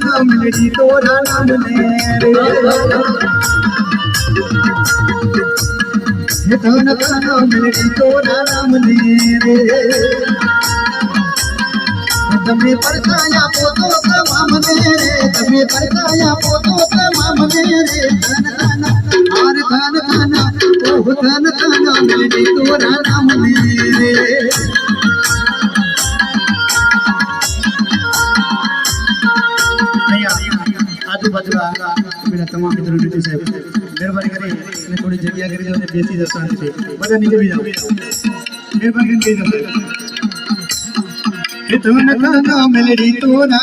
ધન મિલડી તોરા નામ રે ધન ધન મિલડી તોરા નામ ને રે તમે પરકાયા પોતો તમામ ને રે તમે પરકાયા પોતો તમામ ને રે ધન ધન હાર ધન ધન ઓહ ધન ધન મિલડી તોરા નામ ને રે આજુબાજુ તમામ મિત્રો સાહેબ. મહેરબાની કરી અને થોડી જગ્યા કરી દો અને બેસી જાઓ શાંતિથી બધા નીચે બી જાઓ. મહેરબાની કરી કહી જાઓ. તો નકા મેલડી તો ને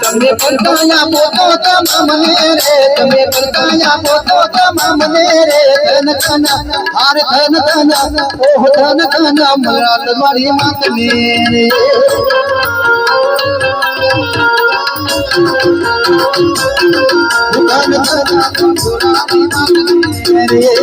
તમે પરકાયા પોતો તમામને રે, તમે પરકાયા પોતો તમામને રે, ધન ધન, હાર ધન ધન, ઓહ ધન ધન મરાત મારી માતની. રે રે.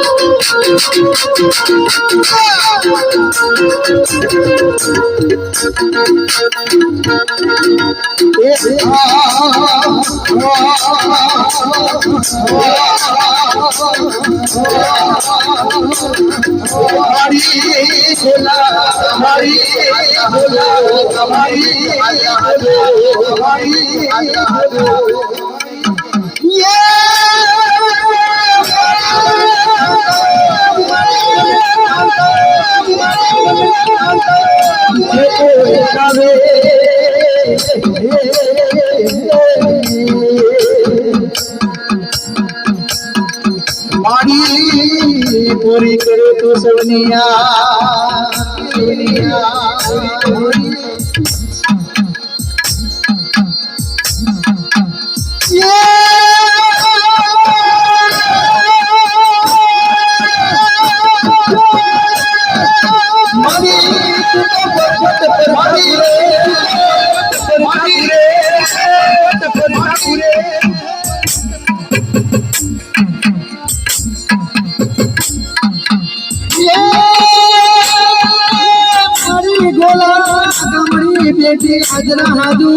Yeah! મારી ખોલા મારી ખોલા મારી મારી મારી પૂરી કરે તો સવનિયા બેટી આજના હાજુ.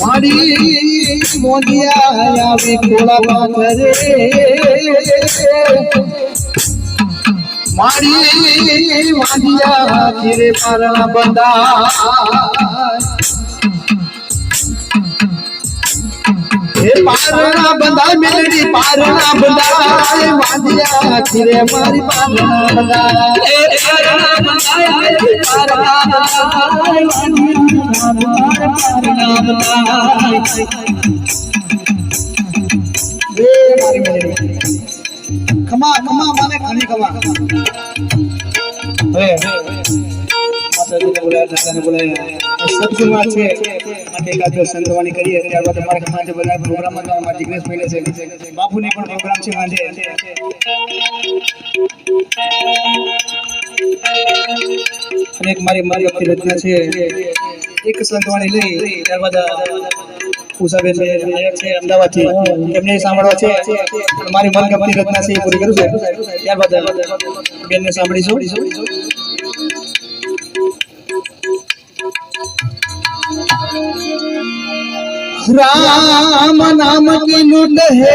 મારી મોદિયા આવે ખોળા પાથરે. મારી વાંધિયા ખીરે પારણા બંધા હે પારણા બંધા મેલડી પારણા બંધા વાંધિયા ચીરે મારી પારણા બંધા મારી મેલડી. ખમા ખમા મને ખાલી ખમા. માતાજીને છે, માટે સંતવાણી કરીએ, ત્યારબાદ અમારે સાંજે બધા પ્રોગ્રામમાં તો અમારા જિગ્નેશ બાપુની પણ પ્રોગ્રામ છે સાંજે એક મારી મારી વખતે રચના છે, એક સંતવાણી લઈ, ત્યારબાદ, ઉષાબેન છે, અમદાવાદથી. એમને સાંભળવા છે મારી મનગમતી રચના છે, એ પૂરી કરું છું. ત્યારબાદ, બેનને સાંભળીશું. રામ નામ કી લુટ હે?